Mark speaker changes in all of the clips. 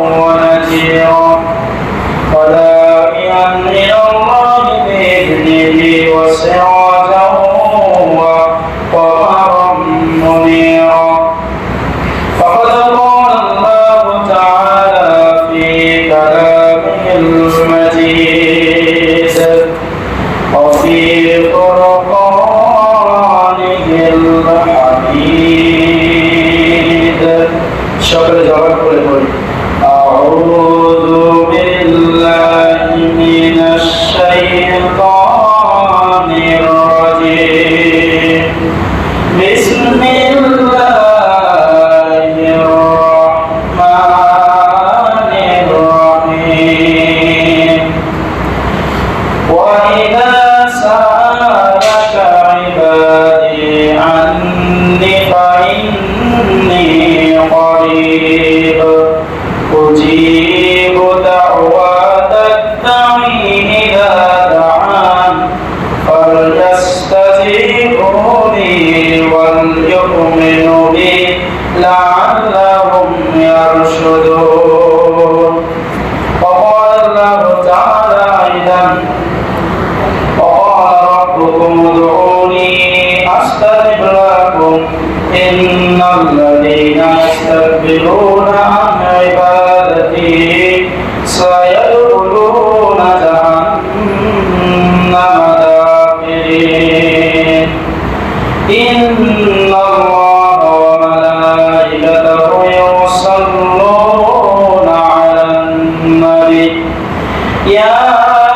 Speaker 1: 我的天 Yeah.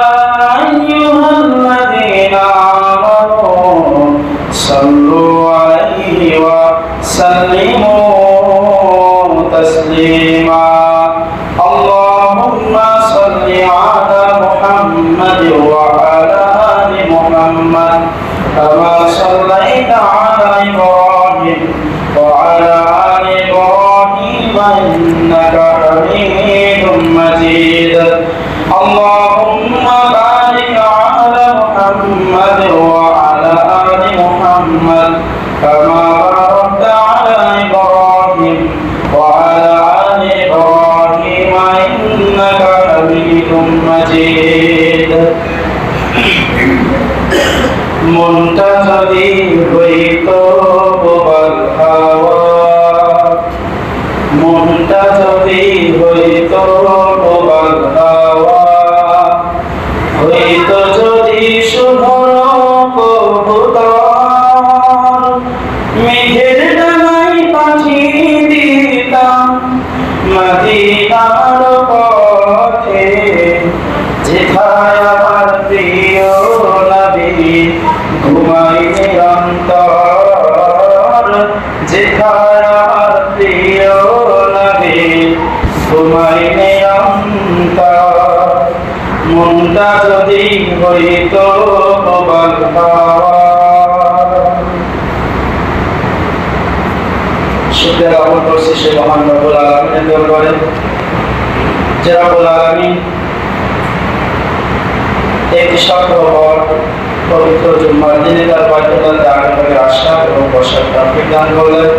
Speaker 1: একটি সপ্তাহ পবিত্র জুম্মার দিনে তার বাধ্যতাতে আগামী আশা এবং বসার ট্রাফিক দান করলেন।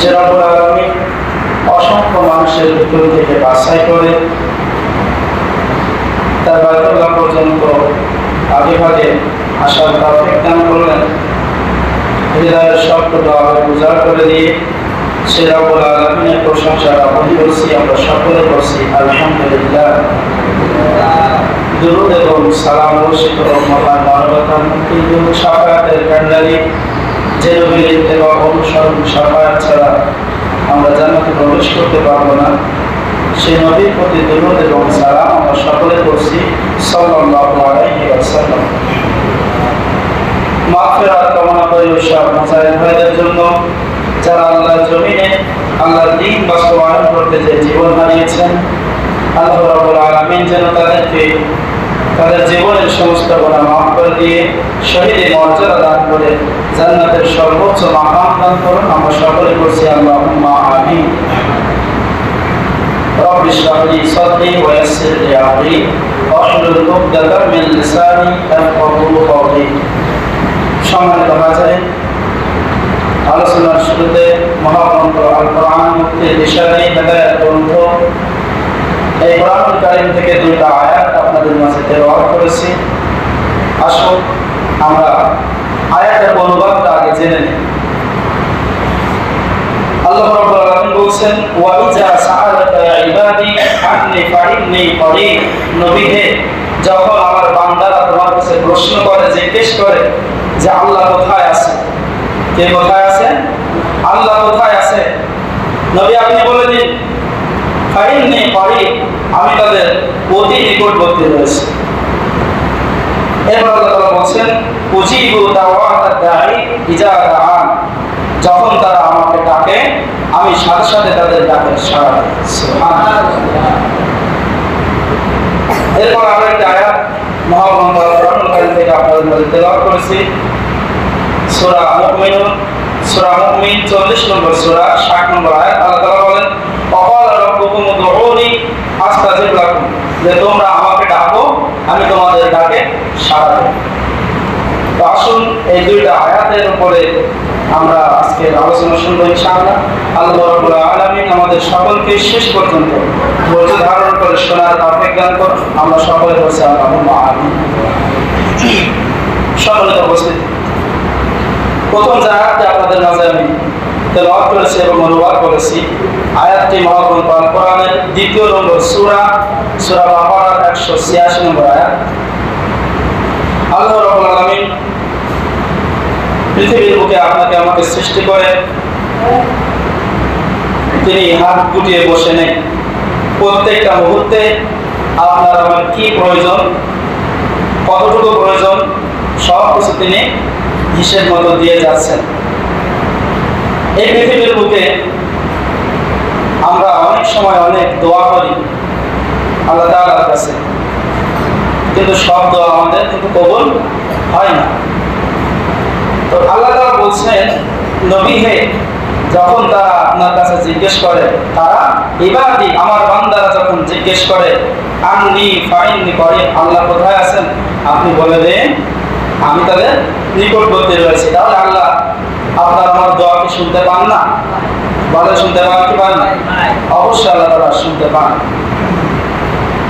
Speaker 1: যে রব্বুল আলমিন অসংখ্য মানুষের ভিতর থেকে বাছাই করে তার বাধ্যতা পর্যন্ত আগে ভাগে আসার ট্রাফিক দান করলেন। হৃদয়ের শব্দ দোয়াকে উজাড় করে দিয়ে সে রব্বুল আলমিনের প্রশংসা রাবণ করছি, আমরা সকলে করছি, আলহামদুলিল্লাহ। দুরুদ এবং সালাম বর্ষিত মহান মানবতার মুক্তি ছাড়া আমরা জান্নাতে প্রবেশ করতে পারব না। সেই নবীর প্রতি দুরুদ এবং সালাম আমরা সকলে করছি, সাল্লাল্লাহু আলাইহি ওয়াসাল্লাম। মাগফিরাত কামনা করি সব মুসাইল ভাইদের জন্য। যারা আল্লাহর জমিনে আল্লাহর দ্বীন বাস্তবায়ন করতে যে জীবন হারিয়েছেন আল্লাহ রাব্বুল আলামিন যেন তাদেরকে তাদের জীবনের সমস্ত গুণা মাফ করে দিয়ে শহীদের মর্যাদা দান করে জান্নাতের সর্বোচ্চ মাকাম দান করুন আমরা সকলে করছি আল্লাহুম্মা আমিন رب اشرح لي صدري ويسر لي امري واحلل عقدة من لساني يفقهوا قولي সম্মানিত হাজারে আলোচনার শুরুতে মহাগ্রন্থ থেকে দুইটা আয়াত আপনাদের মাঝে তেলাওয়াত করেছি। আসুন, আমরা আয়াতের অনুবাদটা আগে জেনে নিই। আল্লাহ বলছেন যখন আমার বান্দারা তোমার কাছে প্রশ্ন করে, জিজ্ঞেস করে যে আল্লাহ কোথায়? কে কোথায় আছে? আল্লাহ কোথায় আছে? নবী, আপনি বলে দিন। ফাইন্নি করিব আমি তাদের অতি নিকটবর্তী রয়েছে। এরপর আল্লাহ তাআলা বলছেন, উজিবু দাওয়াতাদ দাঈ ইজা যখন তারা আমাকে ডাকে, আমি সাথে সাথে তাদের ডাকে। সাড়া এরপর আরও একটা আয়াত মহাগ্রন্থ থেকে আপনাদের মধ্যে তেলাওয়াত করেছি। সূরা মুমিনুন, সূরা মুমিন 40 নম্বর সূরা 60 নম্বর আয়াত, আল্লাহ তাআলা বলেন, অকাল রাব্বুকুম উদউনি আস্তাজিব লাকুম যে তোমরা আমাকে ডাকো, আমি তোমাদের ডাকে সাড়া দেব। তো আসুন, এই দুইটা আয়াতের উপরে আমরা আজকে আলোচনা শুনব ইনশাআল্লাহ। আল্লাহ রাব্বুল আলামিন আমাদের সকলকে শেষ পর্যন্ত ধৈর্য ধারণ করে শোনার তৌফিক দান করুন। আমরা সকলে বলছি আল্লাহুম্মা আমিন। সকলে উপস্থিত। প্রথম যে আয়াতটি আপনাদের মাঝে আমি তেলাওয়াত করেছি এবং অনুবাদ করেছি, আয়াতটি মহাগ্রন্থ আল কোরআনের দ্বিতীয় নম্বর সূরা সূরা বাকারার 186 নম্বর আয়াত। আল্লাহ আলামিন পৃথিবীর আপনাকে আমাকে সৃষ্টি করে, তিনি হাত গুটিয়ে বসে নেই। প্রত্যেকটা মুহূর্তে আপনার আমার কি প্রয়োজন, কতটুকু প্রয়োজন সব কিছু তিনি হিসেব মতো দিয়ে যাচ্ছেন। এই পৃথিবীর বুকে আমরা অনেক সময় অনেক দোয়া করি আল্লাহ কাছে। কিন্তু সব দোয়া আমাদের কিন্তু হয় না। তো আল্লাহ বলছেন, নবী হে, যখন তারা আপনার কাছে জিজ্ঞেস করে, তারা ইবাদি, আমার বান্দারা যখন জিজ্ঞেস করে ফাইননি করে আল্লাহ কোথায় আছেন? আপনি বলে দেন আমি তাদের নিকটবর্তী রয়েছি তাহলে আল্লাহ আপনার আমার দোয়া কি শুনতে পান না? বলে শুনতে পান কি পান না? অবশ্যই আল্লাহ তাআলা শুনতে পান।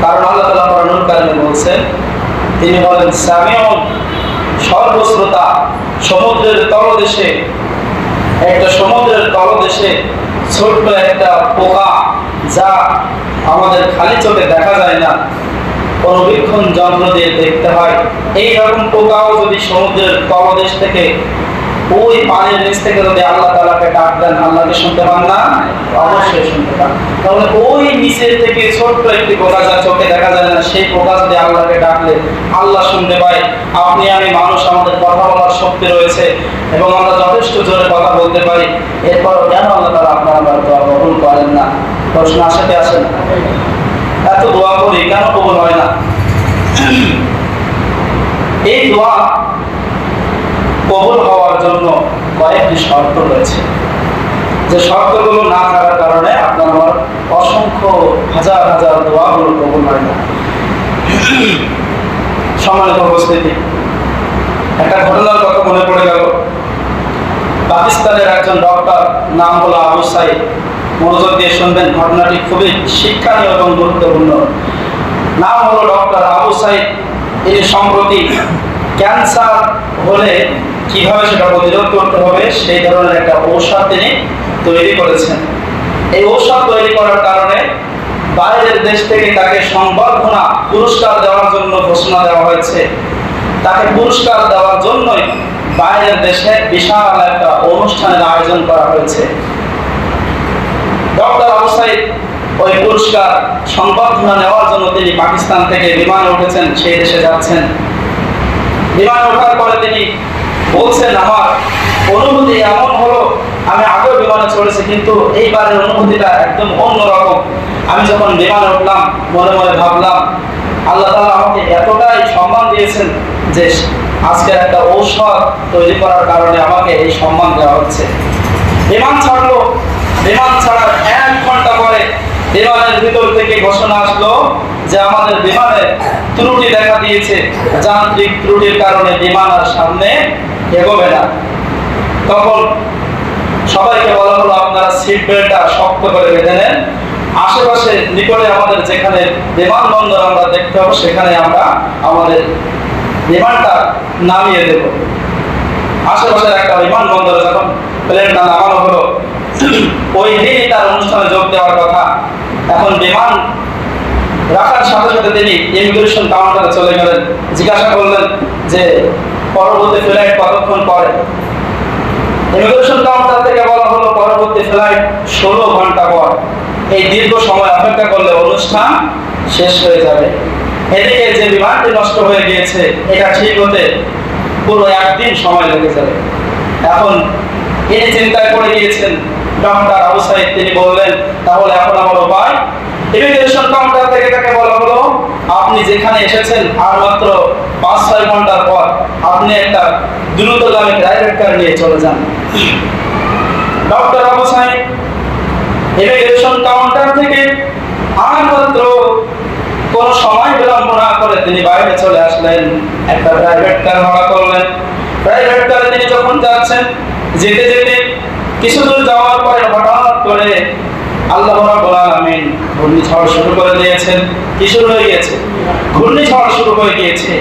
Speaker 1: কারণ আল্লাহ তাআলা কোরআনুল কারিমে বলছেন, তিনি বলেন সামিউন সর্বশ্রোতা সমুদ্রের তলদেশে, একটা সমুদ্রের তলদেশে ছোট্ট একটা পোকা যা আমাদের খালি চোখে দেখা যায় না অনুবীক্ষণ যন্ত্র দিয়ে দেখতে হয়। এই রকম পোকাও যদি সমুদ্রের তলদেশ থেকে ওই পানির নিচ থেকে যদি আল্লাহ তালাকে ডাক দেন, আল্লাহকে শুনতে পান না? অবশ্যই শুনতে পান। তাহলে ওই নিচের থেকে ছোট্ট একটি পোকা যা চোখে দেখা যায় না, সেই পোকা যদি আল্লাহকে ডাকলে, আল্লাহ শুনতে পায়, আপনি আমি মানুষ, আমাদের কথা বলার শক্তি রয়েছে এবং আমরা যথেষ্ট জোরে কথা বলতে পারি এরপর কেন আল্লাহ তালা আপনার আমার দোয়া কবুল করেন না? প্রশ্ন আসাতে আসেন। এত দোয়া করি কেন কবুল হয় না? এই দোয়া কবুল হওয়ার জন্য কয়েকটি শর্ত রয়েছে। যে শর্তগুলো না থাকার কারণে আপনার আমার অসংখ্য হাজার হাজার দোয়াগুলো কবুল হয় না। সম্মানিত উপস্থিতি, একটা ঘটনার কথা মনে পড়ে গেল। পাকিস্তানের একজন ডক্টর, নাম হলো আবু সাইদ। মনোযোগ দিয়ে শুনবেন। ঘটনাটি খুবই শিক্ষণীয় এবং গুরুত্বপূর্ণ। নাম হলো ডক্টর আবু সাইদ। তিনি সম্প্রতি ক্যান্সার হলে কীভাবে সেটা প্রতিরোধ করতে হবে, সেই ধরনের একটা ঔষধ তিনি তৈরি করেছেন। এই ঔষধ তৈরি করার কারণে বাইরের দেশ থেকে তাকে সংবর্ধনা, পুরস্কার দেওয়ার জন্য ঘোষণা দেওয়া হয়েছে। তাকে পুরস্কার দেওয়ার জন্যই বাইরের দেশে বিশাল একটা অনুষ্ঠানের আয়োজন করা হয়েছে। ডক্টর আবু ওই পুরস্কার সংবর্ধনা নেওয়ার জন্য তিনি পাকিস্তান থেকে বিমানে উঠেছেন, সেই দেশে যাচ্ছেন। বিমানে ওঠার পরে তিনি বলছেন, আমার অনুভূতি এমন হলো, আমি বিমানে চড়েছি, কিন্তু এইবারের অনুভূতিটা একদম অন্যরকম। আমি যখন বিমানে উঠলাম, মনে মনে ভাবলাম, আল্লাহ তাআলা আমাকে এতটাই সম্মান দিয়েছেন যে আজকে একটা ঔষধ তৈরি করার কারণে আমাকে এই সম্মান দেওয়া হচ্ছে। বিমান ছাড়লো। বিমান ছাড়ার এক ঘণ্টা পরে বিমানের ভিতর থেকে ঘোষণা আসলো যে আমাদের বিমানে ত্রুটি দেখা দিয়েছে। যান্ত্রিক ত্রুটির কারণে বিমান আর সামনে এগোবে না। তখন সবাইকে বলা হলো, আপনারা সিট বেল্টটা শক্ত করে বেঁধে নেন। আশেপাশে নিকটে আমাদের যেখানে বিমানবন্দর আমরা দেখতে পাবো, সেখানে আমরা আমাদের বিমানটা নামিয়ে দেব। আশেপাশের একটা বিমানবন্দরে যখন প্লেনটা নামানো হলো, ওই দিনই তার অনুষ্ঠানে যোগ দেওয়ার কথা। এখন বিমান রাখার সাথে সাথে তিনি ইমিগ্রেশন কাউন্টারে চলে গেলেন। জিজ্ঞাসা করলেন যে, পরবর্তী ফ্লাইট কতক্ষণ পরে? ইমিগ্রেশন কাউন্টার থেকে বলা হলো, পরবর্তী ফ্লাইট ষোলো ঘণ্টা পর। এই দীর্ঘ সময় অপেক্ষা করলে অনুষ্ঠান শেষ হয়ে যাবে। এদিকে যে বিমানটি নষ্ট হয়ে গিয়েছে, এটা ঠিক হতে পুরো একদিন সময় লেগে যাবে। এখন তিনি চিন্তায় পড়ে গিয়েছেন ডক্টর আবু সাইদ। তিনি বললেন, তাহলে এখন আমার উপায়? ইমিগ্রেশন কাউন্টার থেকে তাকে বলা হলো, আপনি যেখানে এসেছেন, আর মাত্র পাঁচ, ছয় ঘণ্টার পর আপনি একটা দ্রুতগামী প্রাইভেট কার নিয়ে চলে যান। Doctor Abu Saeed immigration counter থেকে আর মাত্র কোন সময় বিলম্ব না করে তিনি বাইরে চলে আসলেন, একটা প্রাইভেট কার ভাড়া করলেন। প্রাইভেট কারে তিনি যখন যাচ্ছেন, যেতে যেতে কিছু দূর যাওয়ার পরে হঠাৎ করে আল্লাহ রাব্বুল আলামিন ঘূর্ণিঝড় শুরু করে দিয়েছেন। কি শুরু হয়ে গিয়েছে? ঘূর্ণিঝড় শুরু হয়ে গিয়েছে।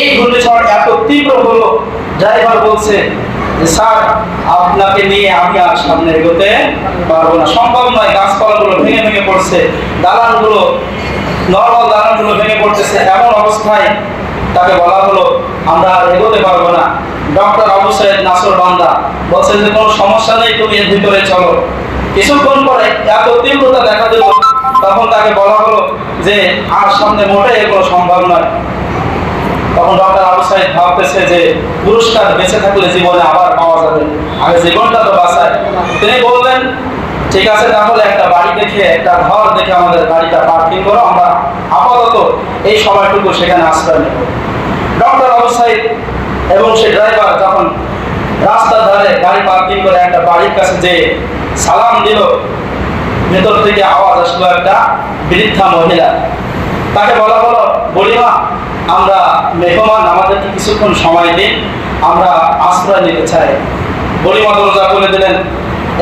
Speaker 1: এই ঘূর্ণিঝড় এত তীব্র হলো, ড্রাইভার বলছে স্যার, আপনাকে নিয়ে আমি আর সামনে এগোতে পারব না। সম্ভব নয়, গাছপালাগুলো ভেঙে ভেঙে পড়ছে, দালানগুলো, নর্মাল দালানগুলো ভেঙে এমন অবস্থায় তাকে বলা হলো, আমরা আর এগোতে পারব না। ডক্টর আবু সাইদ নাসর বান্দা বলছেন যে, কোনো সমস্যা নেই, তুমি এর ভিতরে চলো। কিছুক্ষণ পরে এত তীব্রতা দেখা দিল, তখন তাকে বলা হলো যে, আর সামনে মোটেই এগুলো সম্ভব নয়। তখন ডক্টর আবু সাইদ ভাবতেছে যে পুরস্কার বেঁচে থাকলে জীবনে আবার পাওয়া যাবে। আগে জীবনটা তো বাঁচায় তিনি বললেন, ঠিক আছে, তাহলে একটা বাড়ি দেখে, একটা ঘর দেখে আমাদের গাড়িটা পার্কিং করো, আমরা আপাতত এই সময়টুকু সেখানে আশ্রয় নেব। ডক্টর আবু সাইদ এবং সে ড্রাইভার যখন রাস্তার ধারে গাড়ি পার্কিং করে একটা বাড়ির কাছে যে সালাম দিল, ভেতর থেকে আওয়াজ আসলো একটা বৃদ্ধা মহিলা। তাকে বলা হলো বলিমা আমরা মেহমান আমাদেরকে কিছুক্ষণ সময় দিন, আমরা আশ্রয় নিতে চাই। বলিমা দরজা খুলে দিলেন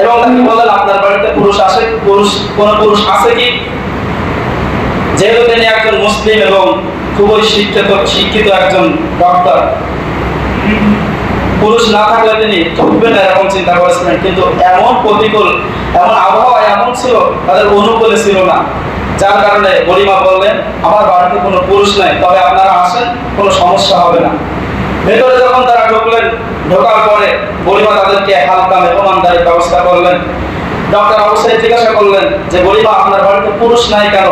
Speaker 1: এবং তাকে বললেন, আপনার বাড়িতে পুরুষ আসে পুরুষ, কোন পুরুষ আছে কি? যেহেতু তিনি একজন মুসলিম এবং খুবই শিক্ষিত শিক্ষিত একজন ডক্টর পুরুষ না থাকলে তিনি ঢুকবেন না এরকম চিন্তা করেছিলেন। কিন্তু এমন প্রতিকূল, এমন আবহাওয়া এমন ছিল, তাদের অনুকূলে ছিল না। যার কারণে গরিমা বললেন, আমার বাড়িতে কোনো পুরুষ নাই, তবে আপনারা আসেন, কোনো সমস্যা হবে না। ভেতরে যখন তারা ঢুকলেন, ঢোকার পরে গরিমা তাদেরকে হালকা মেহমানদারির ব্যবস্থা করলেন। ডক্টর অবশ্যই জিজ্ঞাসা করলেন যে, গরিমা, আপনার বাড়িতে পুরুষ নাই কেন?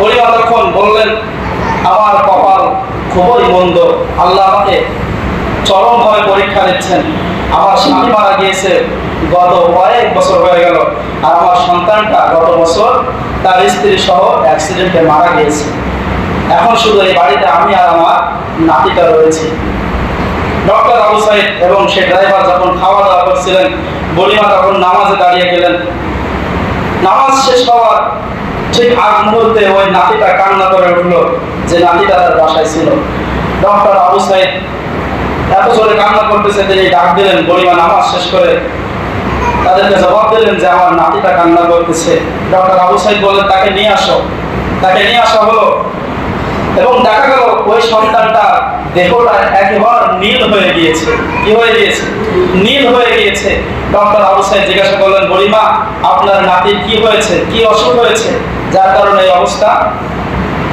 Speaker 1: গরিমা তখন বললেন, আমার কপাল খুবই মন্দ, আল্লাহ আমাকে চরমভাবে পরীক্ষা নিচ্ছেন। আমার স্বামী মারা গিয়েছে গত কয়েক বছর হয়ে গেল। আর আমার সন্তানটা গত বছর তার স্ত্রী সহ অ্যাক্সিডেন্টে মারা গিয়েছে। এখন শুধু এই বাড়িতে আমি আর আমার নাতিটা রয়েছে। ডক্টর আবু সাহেব এবং সে ড্রাইভার যখন খাওয়া দাওয়া করছিলেন বলিমা তখন নামাজে দাঁড়িয়ে গেলেন। নামাজ শেষ হওয়ার ঠিক আগ মুহূর্তে ওই নাতিটা কান্না করে উঠল যে নাতিটা তার বাসায় ছিল। ডক্টর আবু সাইদ এত জোরে কান্না করতেছে তিনি ডাক দিলেন, গরিমা নামাজ শেষ করে তাদেরকে জবাব দিলেন যে আমার নাতিটা কান্না করতেছে। ডক্টর আবু বললেন তাকে নিয়ে আসো। তাকে নিয়ে আসা হলো। এবং দেখা গেল, ওই সন্তানটা দেহটা নীল হয়ে গিয়েছে। কি হয়ে গিয়েছে? নীল হয়ে গিয়েছে। ডক্টর আবু সাইদ জিজ্ঞাসা করলেন, গরিমা, আপনার নাতির কি হয়েছে? কি অসুখ হয়েছে? যার কারণে এই অবস্থা?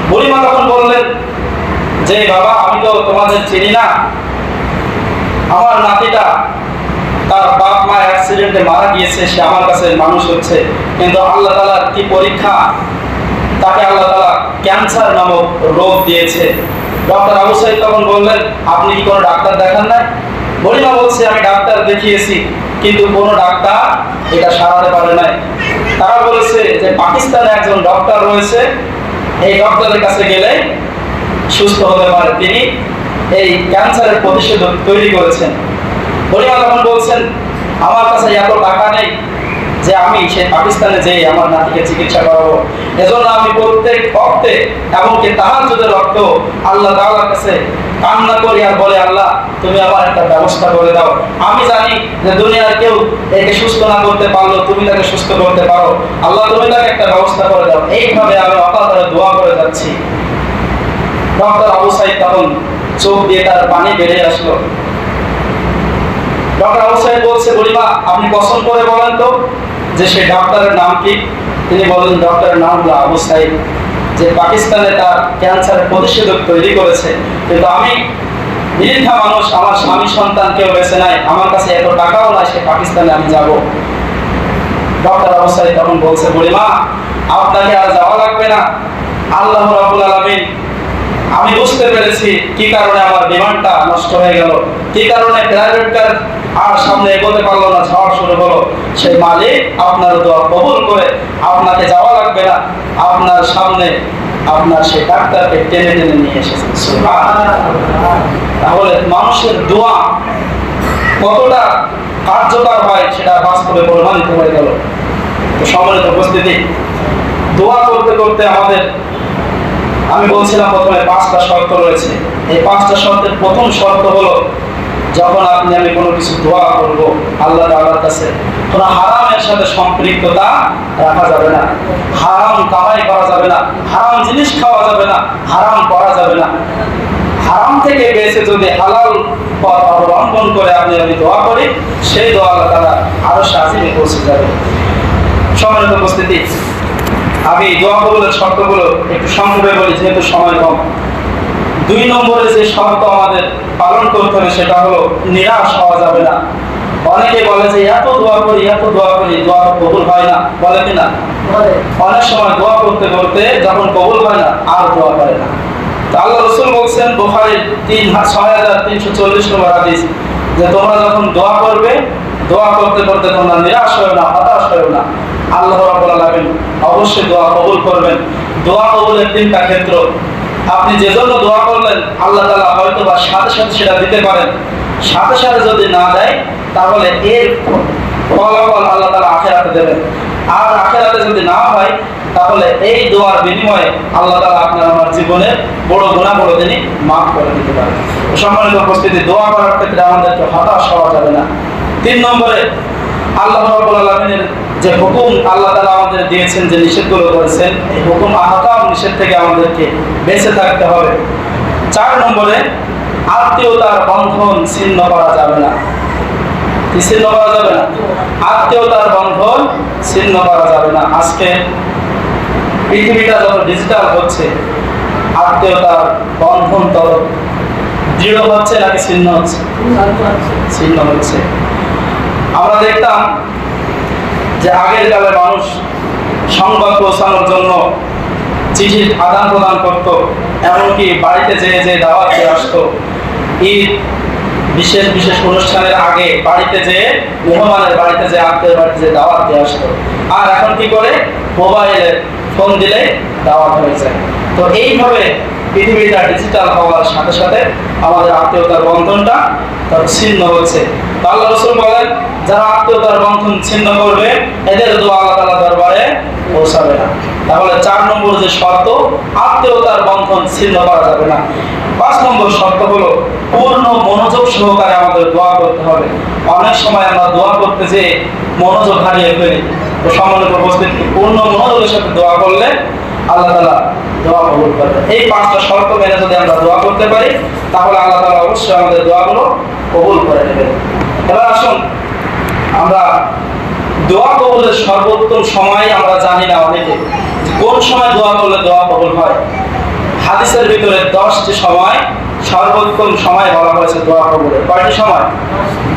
Speaker 1: গরিমা তখন বললেন, যে বাবা, আমি তো তোমাদের চিনি না। আমার নাতিটা, তার বাপ মা অ্যাক্সিডেন্টে মারা গিয়েছে, সে আমার কাছে মানুষ হচ্ছে। কিন্তু আল্লাহ তালার কি পরীক্ষা? তাকে আল্লাহ তালা ক্যান্সার নামক রোগ দিয়েছে। ডক্টর আবু সাইদ তখন বললেন, আপনি কি কোনো ডাক্তার দেখান নাই? বলিমা বলছে, আমি ডাক্তার দেখিয়েছি, কিন্তু কোনো ডাক্তার এটা সারাতে পারে নাই। তারা বলেছে যে, পাকিস্তানে একজন ডক্টর রয়েছে। এই ডক্টরের কাছে গেলে সুস্থ হতে পারে। তিনি এই ক্যান্সারের প্রতিষেধক তৈরি করেছেন। বলিমা তখন বলছেন, আমার কাছে এত টাকা নেই যে আমি সেই পাকিস্তানে যেয়ে আমার নাতিকে চিকিৎসা করাবো। এজন্য আমি প্রত্যেক অক্তে এমনকি তাহার যদি রক্ত আল্লাহ তাআলার কাছে কান্না করি আর বলে, আল্লাহ, তুমি আমার একটা ব্যবস্থা করে দাও। আমি জানি যে দুনিয়ার কেউ একে সুস্থ না করতে পারল তুমি তাকে সুস্থ করতে পারো। আল্লাহ, তুমি তাকে একটা ব্যবস্থা করে দাও। এইভাবে আমি অকাতরে দোয়া করে যাচ্ছি। ডক্টর আবু সাইদ তখন চোখ দিয়ে তার পানি বেরিয়ে আসলো। ডক্টর সাহেব বলছে বলিমা আপনি পছন্দ করে বলেন তো যে সেই ডক্টরের নাম কি? তিনি বলেন ডক্টরের নাম হলো আবু সাইদ, যে পাকিস্তানে তার ক্যান্সারের প্রতিষেধক তৈরি করেছে। কিন্তু আমি নিরীক্ষা মানুষ, আমার স্বামী সন্তান কেউ বেঁচে নাই আমার কাছে এত টাকাও নাই, সে পাকিস্তানে আমি যাব। ডক্টর আবু সাইদ তখন বলছে বলিমা আপনাকে আর যাওয়া লাগবে না। আল্লাহ রাবুল আলমিন আমি বুঝতে পেরেছি কি কারণে আমার বিমানটা নষ্ট হয়ে গেল, কি কারণে প্রাইভেট আর সামনে এগোতে পারল না যাওয়া শুরু হলো। সেই মালিক আপনার দোয়া কবুল করে আপনাকে যাওয়া লাগবে না। আপনার সামনে আপনার সেই ডাক্তারকে টেনে টেনে নিয়ে এসেছেন তাহলে মানুষের দোয়া কতটা কার্যকর হয় সেটা বাস্তবে প্রমাণিত হয়ে গেল। তো সম্মানিত উপস্থিতি, দোয়া করতে করতে আমাদের আমি বলছিলাম প্রথমে পাঁচটা শর্ত রয়েছে। এই পাঁচটা শর্তের প্রথম শর্ত হলো, যখন আপনি, আমি কোনো কিছু দোয়া করব, আল্লাহ তাআলার কাছে, কোনো হারামের সাথে সম্পৃক্ততা রাখা যাবে না। হারাম কামাই করা যাবে না, হারাম জিনিস খাওয়া যাবে না, হারাম করা যাবে না। হারাম থেকে বেঁচে যদি হালাল পথ অবলম্বন করে আপনি, আমি দোয়া করি, সেই দোয়া আল্লাহ তাআলা আরও সাজিয়ে পৌঁছে যাবে। সম্মানিত উপস্থিতি আমি দোয়া কবুলের শর্তগুলো একটু সংক্ষেপে বলি যেহেতু সময় কম। দুই নম্বরে যে শর্ত আমাদের পালন করতে হবে সেটা হলো নিরাশ হওয়া যাবে না। অনেকে বলে যে এত দোয়া করি এত দোয়া করি দোয়া কবুল হয় না। বলে কি না? অনেক সময় দোয়া করতে করতে যখন কবুল হয় না আর দোয়া করে না। আল্লাহ রসুল বলছেন বুখারীর তিন ছয় হাজার তিনশো চল্লিশ নম্বর হাদিস যে তোমরা যখন দোয়া করবে দোয়া করতে করতে তোমরা নিরাশ হয়েও না হতাশ হয়েও না। আল্লাহ রাব্বুল আলামিন অবশ্যই দোয়া কবুল করবেন। দোয়া কবুলের তিনটা ক্ষেত্র। আপনি যে জন্য দোয়া করলেন আল্লাহ তাআলা হয়তো বা সাথে সাথে সেটা দিতে পারেন। সাথে সাথে যদি না দেয়, তাহলে এর ফলাফল আল্লাহ তাআলা আখেরাতে দেবেন। আর আখেরাতে যদি না হয়, তাহলে এই দোয়ার বিনিময়ে আল্লাহ তাআলা আপনার আমার জীবনে বড় গুনাহ বড় তিনি মাফ করে দিতে পারেন। সম্মানিত উপস্থিতি, দোয়া করার ক্ষেত্রে আমাদেরকে হতাশ হওয়া যাবে না। তিন নম্বরে আল্লাহ রাব্বুল আলামিনের যে হুকুম আল্লাহ তাআলা আমাদের দিয়েছেন যে নিষেধগুলো করেছেন এই হুকুম আহকাম নিষেধ থেকে আমাদেরকে বেঁচে থাকতে হবে। চার নম্বরে আত্মীয়তার বন্ধন ছিন্ন করা যাবে না। ছিন্ন করা যাবে না? আত্মীয়তার বন্ধন ছিন্ন করা যাবে না। আজকে পৃথিবীটা যত ডিজিটাল হচ্ছে আত্মীয়তার বন্ধন তত দৃঢ় হচ্ছে নাকি ছিন্ন হচ্ছে। ছিন্ন হচ্ছে। আমরা দেখতাম যে আগের কালে মানুষ সংবাদ পৌঁছানোর জন্য চিঠির আদান প্রদান করত, এমনকি বাড়িতে যেয়ে যে দাওয়াত দিয়ে আসতো। ঈদ বিশেষ বিশেষ অনুষ্ঠানের আগে বাড়িতে যেয়ে, মেহমানের বাড়িতে যে আত্মীয় বাড়িতে যে দাওয়াত দিয়ে আসতো। আর এখন কি করে? মোবাইলে ফোন দিলে দাওয়াত হয়ে যায়। তো এইভাবে পৃথিবীটা ডিজিটাল হওয়ার সাথে সাথে আমাদের আত্মীয়তার বন্ধনটা তার ছিন্ন হচ্ছে। আল্লাহ রসুল বলেন, যারা আত্মীয়তার বন্ধন ছিন্ন করবে, এদের দোয়া আল্লাহ দরবারে পৌঁছাবে না। তাহলে চার নম্বর যে শর্ত, আত্মীয়তার বন্ধন ছিন্ন করা যাবে না। পাঁচ নম্বর শর্ত হলো, পূর্ণ মনোযোগ সহকারে আমাদের দোয়া করতে হবে। অনেক সময় আমরা দোয়া করতে যে মনোযোগ হারিয়ে ফেলি। তো সম্মানিত উপস্থিতি, পূর্ণ মনোযোগের সাথে দোয়া করলে আল্লাহ তাআলা দোয়া কবুল করবে এই পাঁচটা শর্ত মেনে যদি আমরা দোয়া করতে পারি, তাহলে আল্লাহ তাআলা অবশ্যই আমাদের দোয়াগুলো কবুল করে নেবেন। এবার আসুন, আমরা দোয়া কবুলের সর্বোত্তম সময় আমরা জানি না অনেকে। কোন সময় দোয়া করলে দোয়া কবুল হয়? হাদিসের ভিতরে দশটি সময়, সর্বোত্তম সময় বলা হয়েছে দোয়া কয়টি সময়?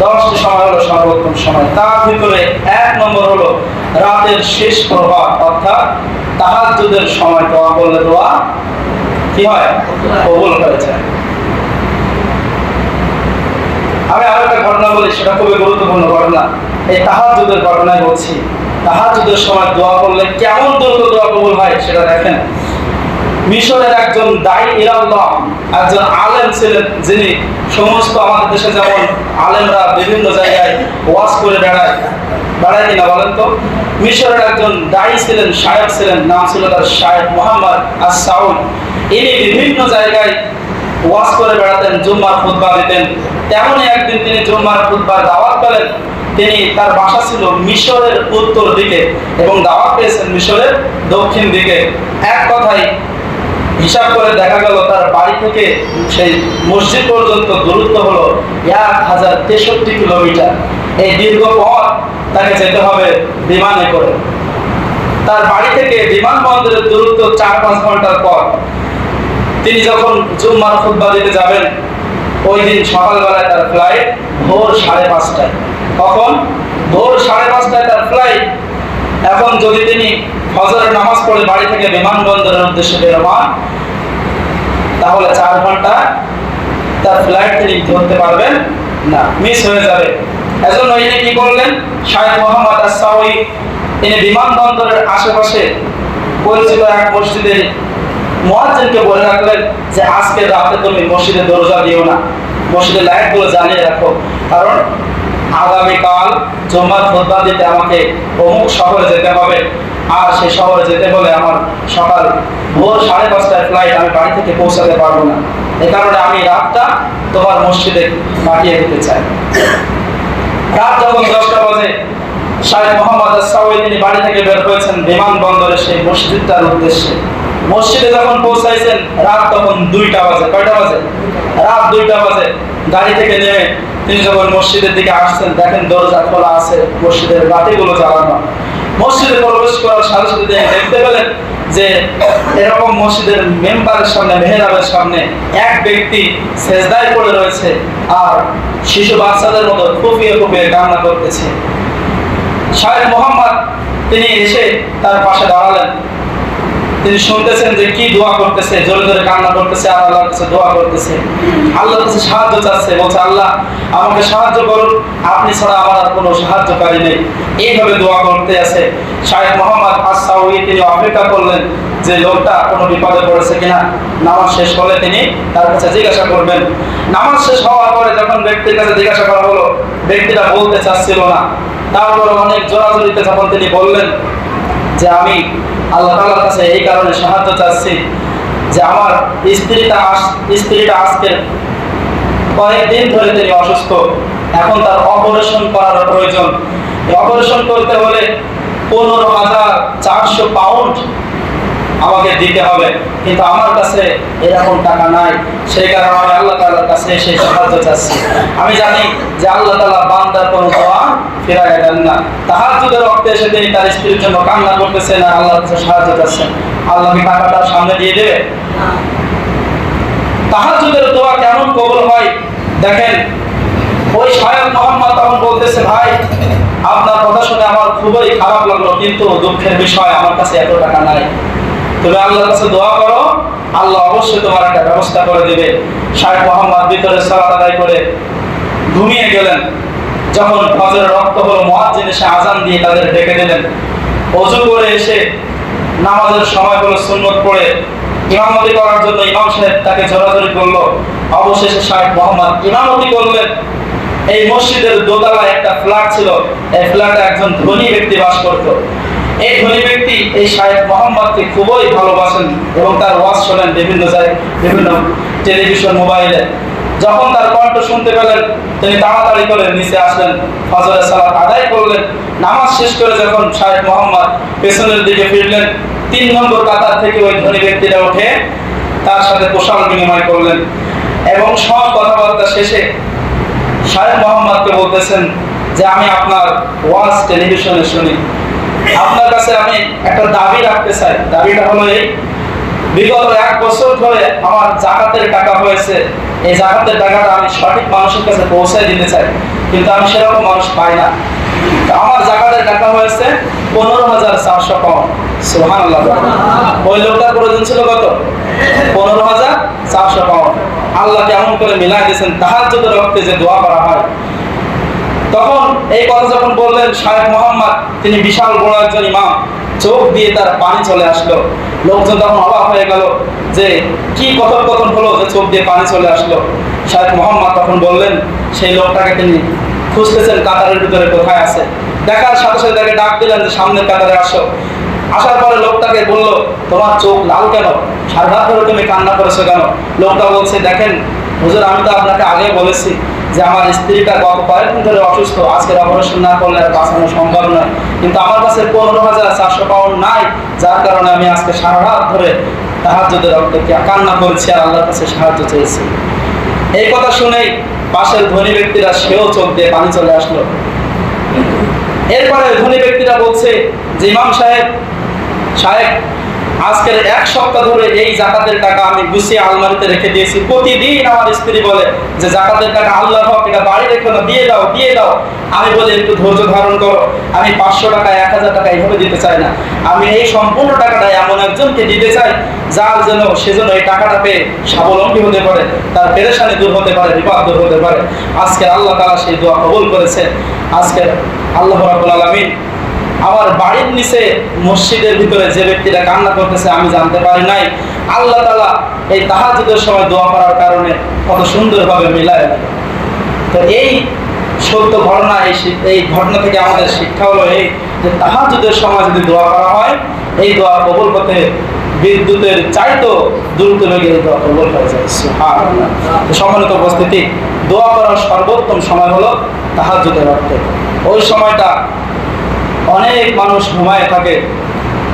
Speaker 1: দশটি সময় হলো সর্বোত্তম সময়। তার ভিতরে এক নম্বর হলো রাতের শেষ প্রভাব অর্থাৎ তাহাজ্জুদের সময় দোয়া করলে দোয়া কি হয়? কবুল হয়ে যায়। আমি আরও একটা ঘটনা বলি, সেটা খুবই গুরুত্বপূর্ণ ঘটনা। এই তাহাজুদের ঘটনায় বলছি। তাহাজুদের সময় দোয়া করলে কেমন দ্রুত দোয়া কবুল হয় সেটা দেখেন। মিশরের একজন দায়ী ইরাল্লাহ একজন আলেম ছিলেন যিনি সমস্ত আমাদের দেশে যেমন আলেমরা বিভিন্ন জায়গায় ওয়াজ করে বেড়ায়। বেড়ায় কিনা বলেন তো? মিশরের একজন দায়ী ছিলেন শায়েক ছিলেন, নাম ছিল তার সাহেব মোহাম্মদ আস সাউল ইনি বিভিন্ন জায়গায় ওয়াজ করে বেড়াতেন, জুম্মার খুতবা দিতেন। তেমনই একদিন তিনি জুম্মার খুতবার দাওয়াত পেলেন। তিনি তার বাসা ছিল মিশরের উত্তর দিকে এবং দাওয়াত পেয়েছেন মিশরের দক্ষিণ দিকে। এক কথায় হিসাব করে দেখা গেল, তার বাড়ি থেকে সেই মসজিদ পর্যন্ত দূরত্ব হলো এক হাজার তেষট্টি কিলোমিটার। এই দীর্ঘ পথ তাকে যেতে হবে বিমানে করে। তার বাড়ি থেকে বিমানবন্দরের দূরত্ব চার পাঁচ ঘণ্টার পর তিনি যখন জুম্মার খুতবা দিতে যাবেন, ওই দিন সকালবেলায় তার ফ্লাইট ভোর সাড়ে পাঁচটায়। কখন? ভোর সাড়ে পাঁচটায় তার ফ্লাইট এখন যদি তিনি ফজরের নামাজ পড়ে বাড়ি থেকে বিমানবন্দরের উদ্দেশ্যে বেরোমান তাহলে চার ঘণ্টা তার ফ্লাইট তিনি ধরতে পারবেন না। মিস হয়ে যাবে। এজন্য ইনি কি করলেন? শাহেদ মোহাম্মদ আসাউই তিনি বিমানবন্দরের আশেপাশে পরিচিত এক মসজিদের মুয়াজ্জিনকে বলে রাখলেন যে, আজকে রাতে তুমি মসজিদে দরজা দিও না। মসজিদের লাইটগুলো জ্বালিয়ে রাখো। কারণ আগামীকাল জুম্মার খুতবা দিতে আমাকে অমুক শহরে যেতে হবে। আর সেই শহরে যেতে হলে আমার সকাল ভোর সাড়ে পাঁচটায় ফ্লাইট আমি বাড়ি থেকে পৌঁছাতে পারব না। এ কারণে আমি রাতটা তোমার মসজিদে কাটিয়ে দিতে চাই। রাত যখন দশটা বাজে শাহেদ মোহাম্মদ তিনি বাড়ি থেকে বের হয়েছেন বিমানবন্দরে সেই মসজিদটার উদ্দেশ্যে। মসজিদে যখন পৌঁছাইছেন, রাত তখন দুইটা বাজে, কয়টা বাজে? রাত দুইটা বাজে। গাড়ি থেকে নেমে তিনি যখন মসজিদের দিকে আসছেন, দেখেন দরজা খোলা আছে, মসজিদের বাতিগুলো জ্বালানো। মসজিদে প্রবেশ করার সাথে সাথে দেখতে পেলেন যে এরকম মসজিদের মেম্বারের সামনে, মেহরাবের সামনে এক ব্যক্তি সেজদায় পড়ে রয়েছে আর শিশু বাচ্চাদের মতো ফুপিয়ে ফুপিয়ে কান্না করতেছে। শাহেদ মোহাম্মদ, তিনি এসে তার পাশে দাঁড়ালেন। তিনি শুনতেছেন যে কি দোয়া করতেছে, জোরে জোরে কান্না করতেছে, আর আল্লাহর কাছে দোয়া করতেছে। আল্লাহর কাছে সাহায্য চাচ্ছে, বলছে, আল্লাহ, আমাকে সাহায্য করুন, আপনি ছাড়া আমার আর কোনো সাহায্যকারী নেই। এইভাবে দোয়া করতে আছে শাহেদ মোহাম্মদ আসাউই তিনি অপেক্ষা করলেন যে লোকটা কোনো বিপদে পড়েছে কিনা। নামাজ শেষ হলে তিনি তার কাছে জিজ্ঞাসা করবেন। নামাজ শেষ হওয়ার পরে যখন ব্যক্তির কাছে জিজ্ঞাসা করা হলো ব্যক্তিটা বলতে চাচ্ছিল না। তারপর অনেক জোরাজুরিতে যখন তিনি বললেন যে আমি আল্লাহ তাআলার কাছে এই কারণে সাহায্য চাচ্ছি যে আমার স্ত্রীটা স্ত্রীটা আজকে কয়েকদিন ধরে তিনি অসুস্থ। এখন তার অপারেশন করার প্রয়োজন। অপারেশন করতে হলে পনেরো হাজার চারশো পাউন্ড আমাকে দিতে হবে। কিন্তু আমার কাছে এরকম টাকা নাই। সেই কারণে আমি আল্লাহ তাআলার কাছে সেই সাহায্য চাচ্ছি। আমি জানি যে আল্লাহ তাআলা বান্দার কোনো দোয়া ফিরায় দেন না। তাহাজ্জুদের রক্তে এসে তিনি তার স্ত্রীর জন্য কান্না করতেছেন আর আল্লাহর কাছে সাহায্য চাচ্ছেন। আল্লাহ কি টাকাটা সামনে দিয়ে দেবে? তাহাজ্জুদের দোয়া কেমন কবুল হয়? দেখেন, ওই শায়ক মোহাম্মদ তখন বলতেছে, ভাই, আপনার কথা শুনে আমার খুবই খারাপ লাগল, কিন্তু দুঃখের বিষয় আমার কাছে এত টাকা নাই। তুমি আল্লাহর কাছে দোয়া করো, আল্লাহ অবশ্যই তোমার একটা ব্যবস্থা করে দিবে। শাহেখ মোহাম্মদ ভিতরে সালাত আদায় করে ঘুমিয়ে গেলেন। যখন ফজরের রক্ত হলো, মুয়াজ্জিন এসে আজান দিয়ে তাদের ডেকে দিলেন। অজু করে এসে নামাজের সময় হলো সুন্নত পড়ে ইমামতি করার জন্য ইমাম সাহেব তাকে জোরাজোরি করল। অবশেষে শাহেখ মোহাম্মদ ইমামতি করলেন। এই মসজিদের দোতলায় একটা ফ্ল্যাট ছিল। এই ফ্ল্যাটে একজন ধনী ব্যক্তি বাস করত। এই ধনী ব্যক্তি, এই শাহেদ মোহাম্মদকে খুবই ভালোবাসেন এবং তার ওয়াজ শোনেন বিভিন্ন জায়গায়, বিভিন্ন টেলিভিশন মোবাইলে যখন তার কণ্ঠ শুনতে পেলেন, তিনি তাড়াতাড়ি করে নিচে আসলেন, ফজরের সালাত আদায় করলেন। নামাজ শেষ করে যখন শাহেদ মোহাম্মদ পেছনের দিকে ফিরলেন, তিন নম্বর কাতার থেকে ওই ধনী ব্যক্তিরা উঠে তার সাথে কুশল বিনিময় করলেন। এবং সব কথাবার্তা শেষে শাহেদ মোহাম্মদকে বলতেছেন যে, আমি আপনার ওয়াজ টেলিভিশনে শুনি। আপনার কাছে আমি একটা দাবি রাখতে চাই। দাবিটা হলো এই, বিগত এক বছর ধরে আমার জাকাতের টাকা হয়েছে। এই জাকাতের টাকাটা আমি সঠিক মানুষের কাছে পৌঁছে দিতে চাই, কিন্তু আমি সেরকম মানুষ পাই না। আমার জাকাতের টাকা হয়েছে পনেরো হাজার চারশো পাউন্ড। সোহান ওই লোকটার প্রয়োজন ছিল কত? পনেরো হাজার চারশো পাউন্ড। আল্লাহ কেমন করে মিলাই দিয়েছেন তাহার যদি রক্তে যে দোয়া করা হয় তখন এই কথা যখন বললেন শাহেখ মোহাম্মদ, তিনি বিশাল বড় একজন ইমাম, চোখ দিয়ে তার পানি চলে আসলো। লোকজন তখন অবাক হয়ে গেল যে কি কথোপকথন হলো যে চোখ দিয়ে পানি চলে আসলো। শাহেখ মোহাম্মদ তখন বললেন, সেই লোকটাকে তিনি খুঁজতেছেন কাতারের ভিতরে কোথায় আছে। দেখার সাথে সাথে তাকে ডাক দিলেন যে সামনের কাতারে আসো। আসার পরে লোকটাকে বলল, তোমার চোখ লাল কেন? সারা ধরে তুমি কান্না করেছ কেন? লোকটা বলছে, দেখেন হুজুর, আমি তো আপনাকে আগে বলেছি যে আমার স্ত্রীটা গত কয়েকদিন ধরে অসুস্থ। আজকের অপারেশন না করলে বাঁচানো সম্ভব নয়। কিন্তু আমার কাছে পনেরো হাজার চারশো পাউন্ড নাই, যার কারণে আমি আজকে সারা রাত ধরে তাহাজ্জুদের রক্তে কান্না করেছি আর আল্লাহর কাছে সাহায্য চেয়েছি। এই কথা শুনেই পাশের ধনী ব্যক্তিরা সেও চোখ দিয়ে পানি চলে আসলো। এরপরে ধনী ব্যক্তিরা বলছে যে, ইমাম সাহেব সাহেব আজকের এক সপ্তাহ ধরে এই জাকাতের টাকা আমি গুছিয়ে আলমারিতে রেখে দিয়েছি। প্রতিদিন আমার স্ত্রী বলে যে, জাকাতের টাকা আল্লাহ হক, এটা বাড়ি রেখো না, দিয়ে দাও দিয়ে দাও। আমি বলি, একটু ধৈর্য ধারণ করো। আমি পাঁচশো টাকা, এক হাজার টাকা এইভাবে দিতে চাই না। আমি এই সম্পূর্ণ টাকাটা এমন একজনকে দিতে চাই, যার যেন সেজন্য এই টাকাটা পেয়ে স্বাবলম্বী হতে পারে, তার পেরেশানি দূর হতে পারে, বিপদ দূর হতে পারে। আজকে আল্লাহ তালা সেই দোয়া কবুল করেছে আজকে আল্লাহ রাবুল আলমিন আমার বাড়ির নিচে মসজিদের ভিতরে যে ব্যক্তিটা কান্না করতেছে, আমি জানতে পারি নাই আল্লাহ তালা এই তাহাজুদের সময় দোয়া করার কারণে কত সুন্দরভাবে মিলায়। তো এই সত্য ঘটনা, এই এই ঘটনা থেকে আমাদের শিক্ষা হলো এই যে তাহাজুদের সময় যদি দোয়া করা হয়, এই দোয়া কবুল করতে বিদ্যুতের চাইতো দ্রুত এই দোয়া কবুল হয়ে যায়। সম্মানিত উপস্থিতি, দোয়া করার সর্বোত্তম সময় হলো তাহাজুদের অর্থে ওই সময়টা অনেক মানুষ ঘুমায় থাকে,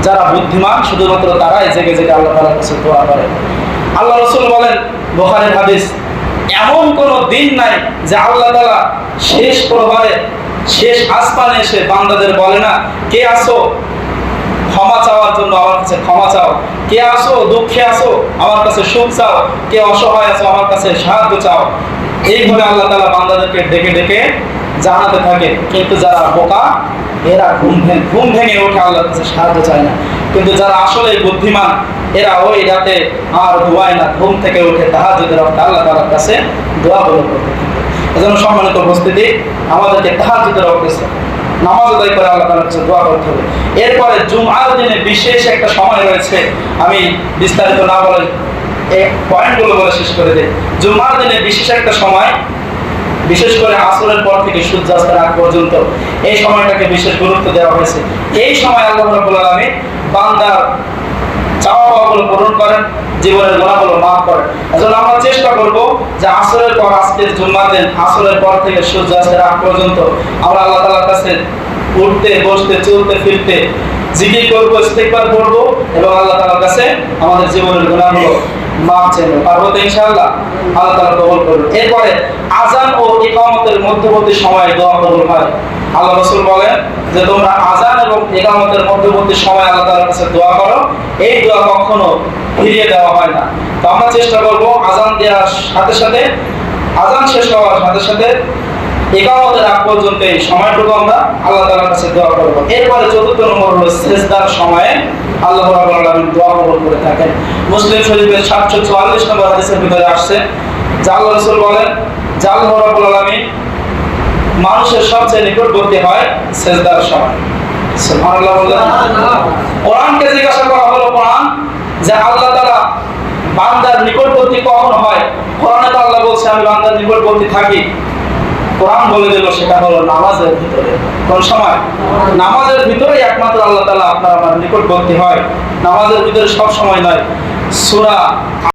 Speaker 1: যারা বুদ্ধিমান, শুধুমাত্র তারাই জেগে জেগে আল্লাহ তালার কাছে দোয়া করে। আল্লাহ রসুল বলেন, বোখারের হাদিস, এমন কোনো দিন নাই যে আল্লাহ তালা শেষ প্রভাবে শেষ আসমানে এসে বান্দাদের বলে না, কে আসো, ক্ষমা চাওয়ার জন্য আমার কাছে ক্ষমা চাও। কে আসো, দুঃখে আসো, আমার কাছে সুখ চাও। কে অসহায় আছো, আমার কাছে সাহায্য চাও। এইভাবে আল্লাহ তালা বান্দাদেরকে ডেকে ডেকে জানাতে থাকে। কিন্তু যারা বোকা, এরা ঘুম ভেঙে ঘুম ভেঙে ওঠে আল্লাহর কাছে সাহায্য চায় না। কিন্তু যারা আসলে বুদ্ধিমান, এরা ওই রাতে আর ধোয়ায় না, ঘুম থেকে উঠে তাহাজুদের রক্তে আল্লাহ তালার কাছে দোয়া বলে এজন্য সম্মানিত উপস্থিতি, আমাদেরকে তাহাজুদের রক্তে নামাজ আদায় করে আল্লাহ তাআলার কাছে দোয়া করতে হবে। এরপরে জুমআর দিনে বিশেষ একটা সময় রয়েছে। আমি বিস্তারিত না বলে এই পয়েন্টগুলো বলে শেষ করে দিই। জুমার দিনে বিশেষ একটা সময় বিশেষ করে আসরের পর থেকে সূর্যাস্তের আগ পর্যন্ত এই সময়টাকে বিশেষ গুরুত্ব দেওয়া হয়েছে। এই সময় আল্লাহ রাব্বুল আলামিন বান্দার চাওয়া পাওয়াগুলো পূরণ করেন, জীবনের গোনাগুলো মাফ করেন। এজন্য আমরা চেষ্টা করব যে আসরের পর আজকের জুম্মার দিন আসরের পর থেকে সূর্যাস্তের আগ পর্যন্ত আমরা আল্লাহ তাআলার কাছে উঠতে, বসতে, চলতে, ফিরতে জিকির করব, ইস্তেগফার করব এবং আল্লাহ তাআলার কাছে আমাদের জীবনের গুনাহগুলো মাফ চাইব পারব তো ইনশাআল্লাহ? আল্লাহ তাআলা কবুল করবেন এরপরে আজান ও ইকামতের মধ্যবর্তী সময়ে দোয়া কবুল হয়। আল্লাহ রাসূল বলেন যে, তোমরা আজান এবং ইকামতের মধ্যবর্তী সময় আল্লাহ তাআলার কাছে দোয়া করো। এই দোয়া কখনো ফিরিয়ে দেওয়া হয় না। তো আমরা চেষ্টা করব আজান দেওয়ার সাথে সাথে আজান শেষ হওয়ার সাথে সাথে একামতের আগ পর্যন্ত এই সময়টুকু আমরা আল্লাহ তাআলার কাছে দোয়া করব। এরপরে চতুর্থ নম্বর হলো সেজদার সময়ে আল্লাহ আলামিন দোয়া কবুল করে থাকেন। মুসলিম শরীফের 744 নম্বর হাদিসের ভিতরে আসছে, যে রাসূল বলেন, যে রাব্বুল আলামিন মানুষের সবচেয়ে নিকটবর্তী হয় সেজদার সময়। কোরআনকে জিজ্ঞাসা করা হলো, কোরআন, যে আল্লাহ তাআলা বান্দার নিকটবর্তী কখন হয়? কোরআনে তো আল্লাহ বলছে, আমি বান্দার নিকটবর্তী থাকি। কোরআন বলে দিল, সেটা হলো নামাজের ভিতরে। কোন সময়? নামাজের ভিতরে একমাত্র আল্লাহ তালা আপনার আমার নিকটবর্তী হয়। নামাজের ভিতরে সব সময় নয়। সূরা